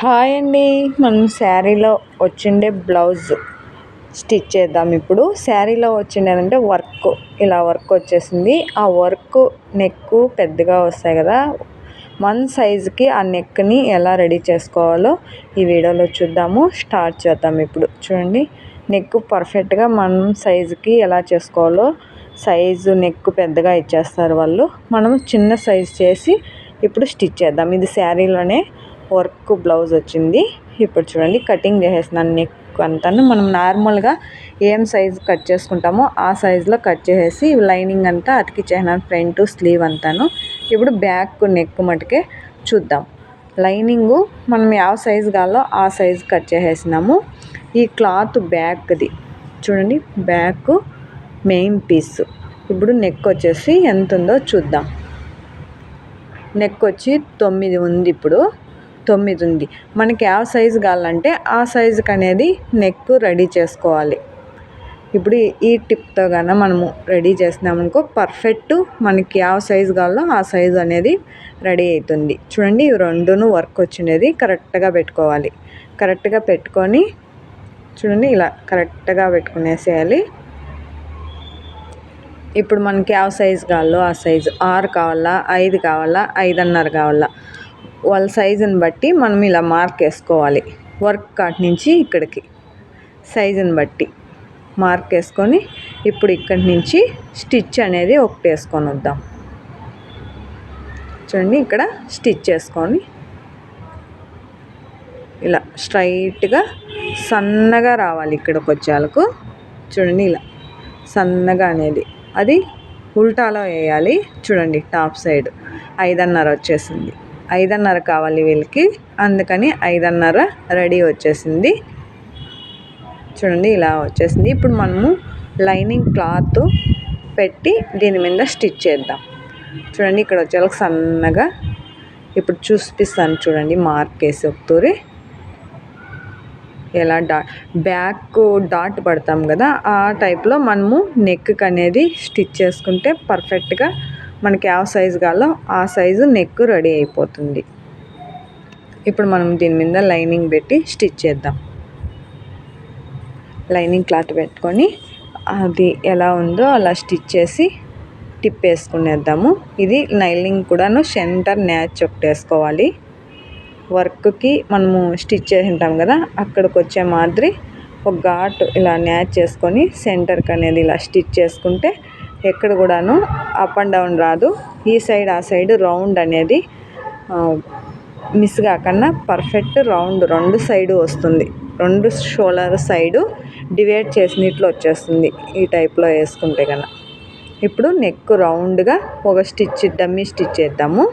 Hi అండి. మనం శారీలో వచ్చిండే బ్లౌజ్ స్టిచ్ చేద్దాం ఇప్పుడు. శారీలో వచ్చిండేదంటే వర్క్ ఇలా వర్క్ వచ్చేసింది. ఆ వర్క్ నెక్ పెద్దగా వస్తాయి కదా. వన్ సైజుకి ఆ నెక్ని ఎలా రెడీ చేసుకోవాలో ఈ వీడియోలో చూద్దాము. స్టార్ట్ చేద్దాం ఇప్పుడు. చూడండి. నెక్ పర్ఫెక్ట్గా మన సైజుకి ఎలా చేసుకోవాలో సైజు నెక్ పెద్దగా ఇచ్చేస్తారు వాళ్ళు. మనం చిన్న సైజు చేసి ఇప్పుడు స్టిచ్ చేద్దాం. ఇది శారీలోనే వర్క్ బ్లౌజ్ వచ్చింది. ఇప్పుడు చూడండి కటింగ్ చేసేసినాను నెక్ అంతాను. మనం నార్మల్గా ఏం సైజ్ కట్ చేసుకుంటామో ఆ సైజులో కట్ చేసేసి లైనింగ్ అంతా అతికిచ్చేసినాను ఫ్రంట్ స్లీవ్ అంతాను. ఇప్పుడు బ్యాక్ నెక్ మటుకే చూద్దాం. లైనింగు మనం ಯಾವ సైజు కావాలో ఆ సైజు కట్ చేసేసినాము. ఈ క్లాత్ బ్యాక్ది చూడండి బ్యాక్ మెయిన్ పీస్ ఇప్పుడు నెక్ వచ్చేసి ఎంత ఉందో చూద్దాం. నెక్ వచ్చి తొమ్మిది ఉంది ఇప్పుడు. తొమ్మిది ఉంది. మనకి ఆ సైజు కావాలంటే ఆ సైజుకి అనేది నెక్ రెడీ చేసుకోవాలి. ఇప్పుడు ఈ టిప్తో కన్నా మనము రెడీ చేసినామనుకో పర్ఫెక్ట్ మనకి ఆ సైజు కావాలో ఆ సైజు అనేది రెడీ అవుతుంది. చూడండి ఇవి రెండును వర్క్ వచ్చినది కరెక్ట్గా పెట్టుకోవాలి. కరెక్ట్గా పెట్టుకొని చూడండి ఇలా కరెక్ట్గా పెట్టుకునేసేయాలి. ఇప్పుడు మనకి ఆ సైజు కావాలో ఆ సైజు. ఆరు కావాలా ఐదు కావాలా ఐదున్నర కావాలా. వాళ్ళ సైజుని బట్టి మనం ఇలా మార్క్ వేసుకోవాలి. వర్క్ కాట్ నుంచి ఇక్కడికి. సైజుని బట్టి మార్క్ వేసుకొని ఇప్పుడు ఇక్కడి నుంచి స్టిచ్ అనేది ఒకటి వేసుకొని వద్దాం. చూడండి ఇక్కడ స్టిచ్ చేసుకొని ఇలా స్ట్రైట్గా సన్నగా రావాలి ఇక్కడికి వచ్చేలకు చూడండి ఇలా సన్నగా అనేది అది ఉల్టాలో వేయాలి. చూడండి టాప్ సైడ్ ఐదున్నర వచ్చేసింది. ఐదున్నర కావాలి వీళ్ళకి. అందుకని ఐదున్నర రెడీ వచ్చేసింది. చూడండి ఇలా వచ్చేసింది. ఇప్పుడు మనము లైనింగ్ క్లాత్ పెట్టి దీని మీద స్టిచ్ చేద్దాం. చూడండి ఇక్కడ వచ్చేలకు సన్నగా ఇప్పుడు చూపిస్తాను చూడండి మార్క్ వేసి ఒకతూరి. ఎలా డాట్ బ్యాక్ డాట్ పడతాం కదా ఆ టైప్లో మనము నెక్కి అనేది స్టిచ్ చేసుకుంటే పర్ఫెక్ట్గా మనకి ఆ సైజు కావాలో ఆ సైజు నెక్ రెడీ అయిపోతుంది. ఇప్పుడు మనం దీని మీద లైనింగ్ పెట్టి స్టిచ్ చేద్దాం. లైనింగ్ క్లాత్ పెట్టుకొని అది ఎలా ఉందో అలా స్టిచ్ చేసి టిప్ వేసుకునేద్దాము. ఇది లైనింగ్ కూడాను సెంటర్ న్యాచ్ ఒకటి వేసుకోవాలి. వర్క్కి మనము స్టిచ్ చేసి ఉంటాం కదా అక్కడికి వచ్చే మాదిరి ఒక ఘాట్ ఇలా న్యాచ్ చేసుకొని సెంటర్కి అనేది ఇలా స్టిచ్ చేసుకుంటే ఎక్కడ కూడాను అప్ అండ్ డౌన్ రాదు. ఈ సైడ్ ఆ సైడ్ రౌండ్ అనేది మిస్ కాకుండా పర్ఫెక్ట్ రౌండ్ రెండు సైడు వస్తుంది. రెండు షోల్డర్ సైడు డివైడ్ చేసిన ఇట్లా వచ్చేస్తుంది ఈ టైప్లో వేసుకుంటే కన్నా. ఇప్పుడు నెక్ రౌండ్గా ఒక స్టిచ్ డమ్మీ స్టిచ్ చేద్దాము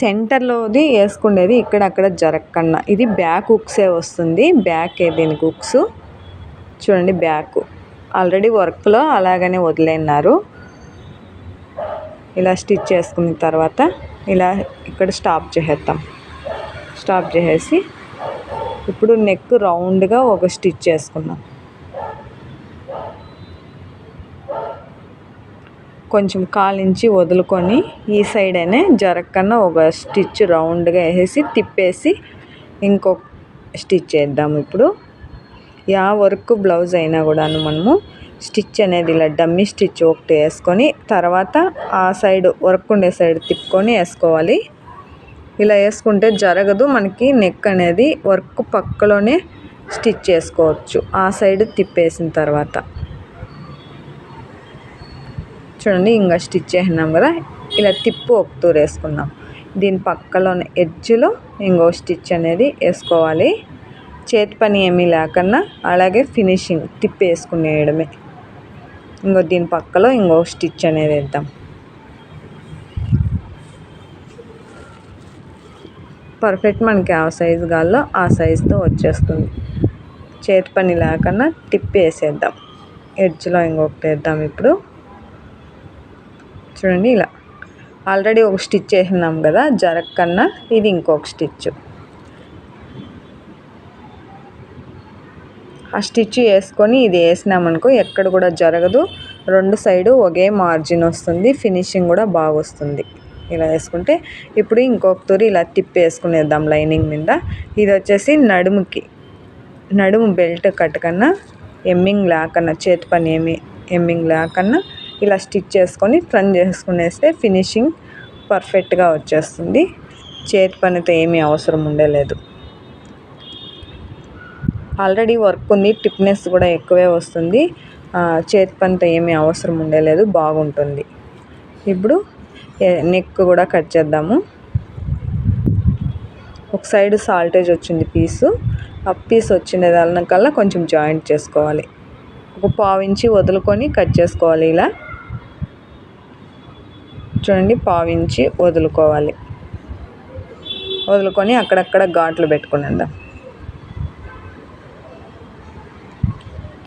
సెంటర్లోది వేసుకునేది ఇక్కడక్కడ జరగకుండా ఇది బ్యాక్ హుక్సే వస్తుంది. బ్యాక్ దీనికి హుక్స్ చూడండి బ్యాక్ ఆల్రెడీ వర్క్లో అలాగనే వదిలేన్నారు. ఇలా స్టిచ్ చేసుకున్న తర్వాత ఇలా ఇక్కడ స్టాప్ చేసేద్దాం. స్టాప్ చేసేసి ఇప్పుడు నెక్ రౌండ్గా ఒక స్టిచ్ చేసుకుందాం. కొంచెం కాలించి వదులుకొని ఈ సైడ్ అయినా జరగకుండా ఒక స్టిచ్ రౌండ్గా వేసేసి తిప్పేసి ఇంకొక స్టిచ్ చేద్దాం ఇప్పుడు. యా వర్క్ బ్లౌజ్ అయినా కూడాను మనము స్టిచ్ అనేది ఇలా డమ్మీ స్టిచ్ ఒకటి వేసుకొని తర్వాత ఆ సైడ్ వర్క్ ఉండే సైడ్ తిప్పుకొని వేసుకోవాలి. ఇలా వేసుకుంటే జరగదు. మనకి నెక్ అనేది వర్క్ పక్కలోనే స్టిచ్ చేసుకోవచ్చు. ఆ సైడ్ తిప్పేసిన తర్వాత చూడండి ఇంకా స్టిచ్ చేసినాం కదా. ఇలా తిప్పు ఒక తూరు వేసుకున్నాం. దీని పక్కలోని ఎడ్జ్లో ఇంకో స్టిచ్ అనేది వేసుకోవాలి. చేతి పని ఏమీ లేకుండా అలాగే ఫినిషింగ్ తిప్పేసుకునేయడమే ఇంకో దీని పక్కలో ఇంకో స్టిచ్ అనేది వేద్దాం. పర్ఫెక్ట్ మనకి ఆ సైజు గాల్లో ఆ సైజుతో వచ్చేస్తుంది. చేతి పని లేకుండా టిప్పి వేసేద్దాం. ఎడ్జ్లో ఇంకొకటి వేద్దాం ఇప్పుడు. చూడండి ఇలా. ఆల్రెడీ ఒక స్టిచ్ వేసినాం కదా జరగకన్నా ఇది ఇంకొక స్టిచ్. ఆ స్టిచ్ వేసుకొని ఇది వేసినామనుకో ఎక్కడ కూడా జరగదు. రెండు సైడు ఒకే మార్జిన్ వస్తుంది ఫినిషింగ్ కూడా బాగా వస్తుంది ఇలా వేసుకుంటే ఇప్పుడు ఇంకొక తూరి ఇలా తిప్పి వేసుకునేద్దాం లైనింగ్ మీద. ఇది వచ్చేసి నడుముకి నడుము బెల్ట్ కట్టకన్నా ఎమ్మింగ్ లేకన్నా చేతి పని ఏమి ఎమ్మింగ్ లేకన్నా ఇలా స్టిచ్ చేసుకొని ఫ్రన్ చేసుకునేస్తే ఫినిషింగ్ పర్ఫెక్ట్గా వచ్చేస్తుంది. చేతి పనితో ఏమీ అవసరం ఉండలేదు. ఆల్రెడీ వర్క్ ఉంది టిప్నెస్ కూడా ఎక్కువే వస్తుంది. చేతి పనితో ఏమీ అవసరం ఉండలేదు బాగుంటుంది. ఇప్పుడు నెక్ కూడా కట్ చేద్దాము. ఒక సైడ్ సాల్టేజ్ వచ్చింది పీసు ఆ పీస్ వచ్చిన దానికల్లా కొంచెం జాయింట్ చేసుకోవాలి. ఒక పావించి వదులుకొని కట్ చేసుకోవాలి ఇలా. చూడండి పావించి వదులుకోవాలి. వదులుకొని అక్కడక్కడ ఘాట్లు పెట్టుకునేద్దాం.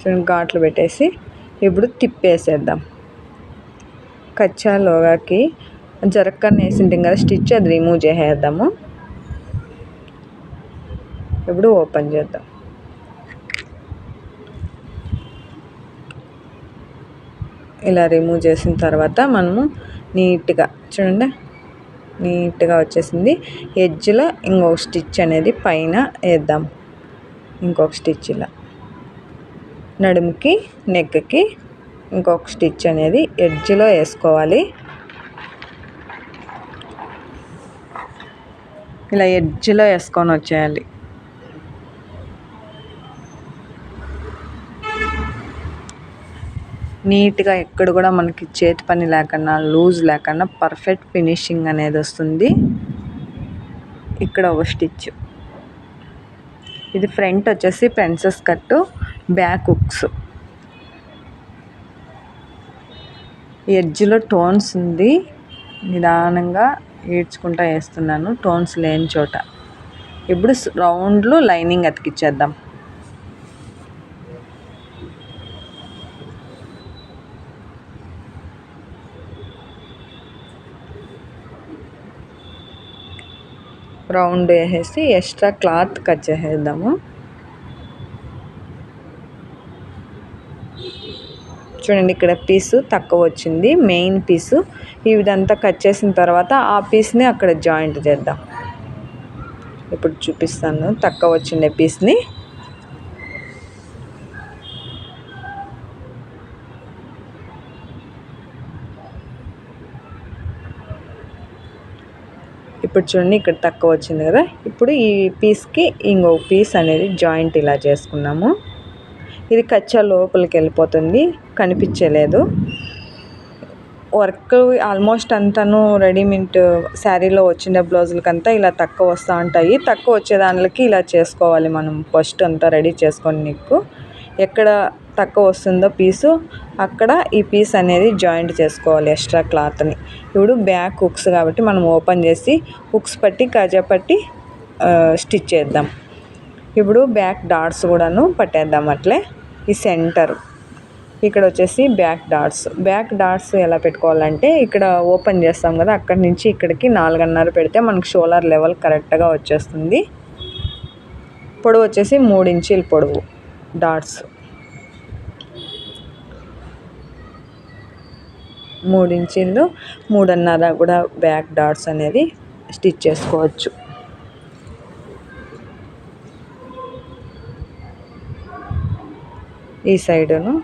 చూడండి ఘాట్లు పెట్టేసి ఇప్పుడు తిప్పేసేద్దాం. కచ్చా లోగాకి జరక్కని వేసింటాం కదా స్టిచ్ అది రిమూవ్ చేసేద్దాము. ఇప్పుడు ఓపెన్ చేద్దాం. ఇలా రిమూవ్ చేసిన తర్వాత మనము నీట్గా చూడండి నీట్గా వచ్చేసింది. ఎడ్జ్లో ఇంకొక స్టిచ్ అనేది పైన వేద్దాం. ఇంకొక స్టిచ్ ఇలా. నడుముకి నెక్కి ఇంకొక స్టిచ్ అనేది ఎడ్జ్లో వేసుకోవాలి. ఇలా ఎడ్జ్లో వేసుకొని వచ్చేయాలి. నీట్గా ఎక్కడ కూడా మనకి చేతి పని లేకుండా లూజ్ లేకుండా పర్ఫెక్ట్ ఫినిషింగ్ అనేది వస్తుంది. ఇక్కడ ఒక స్టిచ్ ఇది ఫ్రంట్ వచ్చేసి పెన్సెస్ కట్టు బ్యాక్ హుక్స్. ఎడ్జ్లో టోన్స్ ఉంది. నిదానంగా ఈడ్చుకుంటా వేస్తున్నాను. టోన్స్ లేని చోట. ఇప్పుడు రౌండ్లో లైనింగ్ అతికిచ్చేద్దాం. రౌండ్ వేసేసి ఎక్స్ట్రా క్లాత్ కట్ చేసేద్దాము. చూడండి ఇక్కడ పీసు తక్కువ వచ్చింది మెయిన్ పీసు. ఈ కట్ చేసిన తర్వాత ఆ పీస్ని అక్కడ జాయింట్ చేద్దాం. ఇప్పుడు చూపిస్తాను తక్కువ వచ్చిండే పీస్ని. ఇప్పుడు చూడండి ఇక్కడ తక్కువ వచ్చింది కదా. ఇప్పుడు ఈ పీస్కి ఇంకో పీస్ అనేది జాయింట్ ఇలా చేసుకున్నాము. ఇది కచ్చా లోపలికి వెళ్ళిపోతుంది కనిపించలేదు. వర్క్ ఆల్మోస్ట్ అంతాను రెడీమేడ్ శారీలో వచ్చిన బ్లౌజులకంతా ఇలా తక్కువ వస్తూ ఉంటాయి. తక్కువ వచ్చే దానికి ఇలా చేసుకోవాలి మనం. ఫస్ట్ అంతా రెడీ చేసుకొని నీకు. ఎక్కడ తక్కువ వస్తుందో పీసు అక్కడ ఈ పీస్ అనేది జాయింట్ చేసుకోవాలి ఎక్స్ట్రా క్లాత్ని. ఇప్పుడు బ్యాక్ హుక్స్ కాబట్టి మనం ఓపెన్ చేసి హుక్స్ పట్టి కాజా పట్టి స్టిచ్ చేద్దాం. ఇప్పుడు బ్యాక్ డాట్స్ కూడాను పట్టేద్దాం అట్లే. ఈ సెంటర్. ఇక్కడ వచ్చేసి బ్యాక్ డాట్స్ బ్యాక్ డాట్స్ ఎలా పెట్టుకోవాలంటే ఇక్కడ ఓపెన్ చేస్తాం కదా అక్కడి నుంచి ఇక్కడికి నాలుగున్నర పెడితే మనకు షోలర్ లెవెల్ కరెక్ట్గా వచ్చేస్తుంది. పొడవు వచ్చేసి మూడు ఇంచీల పొడవు డాట్స్ మూడు ఇంచీలు మూడున్నర కూడా బ్యాక్ డాట్స్ అనేది స్టిచ్ చేసుకోవచ్చు. ఈ సైడును.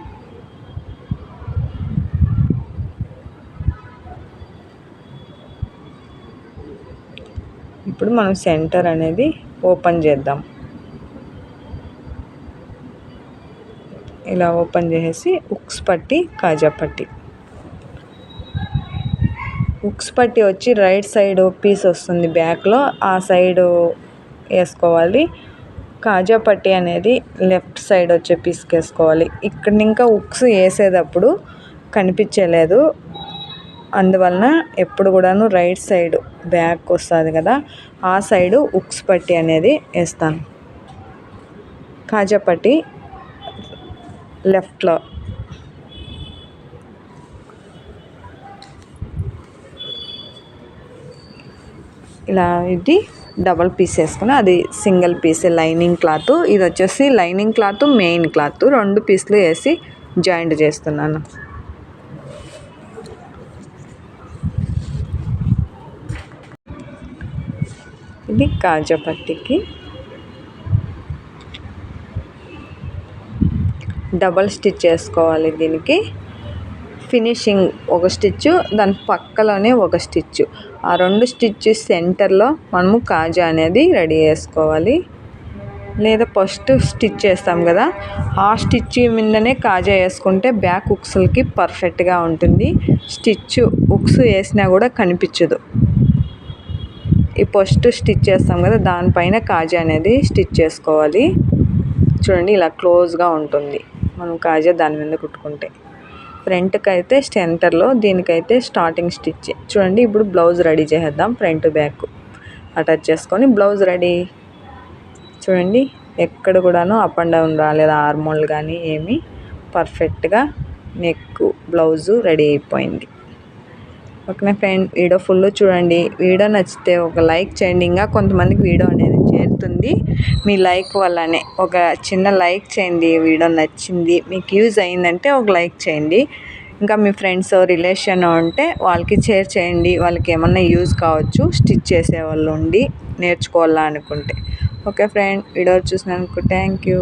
ఇప్పుడు మనం సెంటర్ అనేది ఓపెన్ చేద్దాం. ఇలా ఓపెన్ చేసేసి ఉక్స్ పట్టి కాజా పట్టి. ఉక్స్ పట్టి వచ్చి రైట్ సైడ్ పీస్ వస్తుంది బ్యాక్లో. ఆ సైడు వేసుకోవాలి. కాజా పట్టి అనేది లెఫ్ట్ సైడ్ వచ్చే పీసుకేసుకోవాలి. ఇక్కడ ఇంకా ఉక్స్ వేసేటప్పుడు కనిపించలేదు. అందువలన ఎప్పుడు కూడాను రైట్ సైడ్ బ్యాక్ వస్తుంది కదా ఆ సైడు ఉక్స్ పట్టి అనేది వేస్తాను కాజా పట్టి లెఫ్ట్లో. ఇలా ఇది డబల్ పీస్ వేసుకుని అది సింగిల్ పీస్ లైనింగ్ క్లాత్. ఇది వచ్చేసి లైనింగ్ క్లాత్ మెయిన్ క్లాత్. రెండు పీసులు వేసి జాయింట్ చేస్తున్నాను. ఇది కాజపట్టికి డబల్ స్టిచ్ చేసుకోవాలి దీనికి. ఫినిషింగ్ ఒక స్టిచ్చు దాని పక్కలోనే ఒక స్టిచ్చు. ఆ రెండు స్టిచ్ సెంటర్లో మనము కాజా అనేది రెడీ చేసుకోవాలి. లేదా ఫస్ట్ స్టిచ్ చేస్తాం కదా ఆ స్టిచ్ మీదనే కాజా వేసుకుంటే బ్యాక్ ఉక్సులకి పర్ఫెక్ట్గా ఉంటుంది. స్టిచ్ ఉక్స్ వేసినా కూడా కనిపించదు. ఈ ఫస్ట్ స్టిచ్ చేస్తాం కదా దానిపైన కాజా అనేది స్టిచ్ చేసుకోవాలి. చూడండి ఇలా క్లోజ్గా ఉంటుంది. మనం కాజా దాని మీద కుట్టుకుంటే. ఫ్రంట్కి అయితే సెంటర్లో దీనికైతే స్టార్టింగ్ స్టిచ్ చూడండి ఇప్పుడు బ్లౌజ్ రెడీ చేసేద్దాం ఫ్రంట్ బ్యాక్. అటాచ్ చేసుకొని బ్లౌజ్ రెడీ. చూడండి ఎక్కడ కూడాను అప్ అండ్ డౌన్ రాలేదు ఆర్మోల్ కానీ ఏమి. పర్ఫెక్ట్గా నెక్ బ్లౌజు రెడీ అయిపోయింది. ఓకేనా ఫ్రెండ్ వీడియో ఫుల్ చూడండి. వీడియో నచ్చితే ఒక లైక్ చేయండి. ఇంకా కొంతమందికి వీడియో అనేది చేరుతుంది. మీ లైక్ వల్లనే ఒక చిన్న లైక్ చేయండి. వీడియో నచ్చింది మీకు యూజ్ అయిందంటే ఒక లైక్ చేయండి. ఇంకా మీ ఫ్రెండ్స్ రిలేషన్ ఉంటే వాళ్ళకి షేర్ చేయండి. వాళ్ళకి ఏమన్నా యూజ్ కావచ్చు స్టిచ్ చేసే వాళ్ళు ఉండి నేర్చుకోవాలా అనుకుంటే ఓకే ఫ్రెండ్ వీడియో చూసినందుకు థ్యాంక్ యూ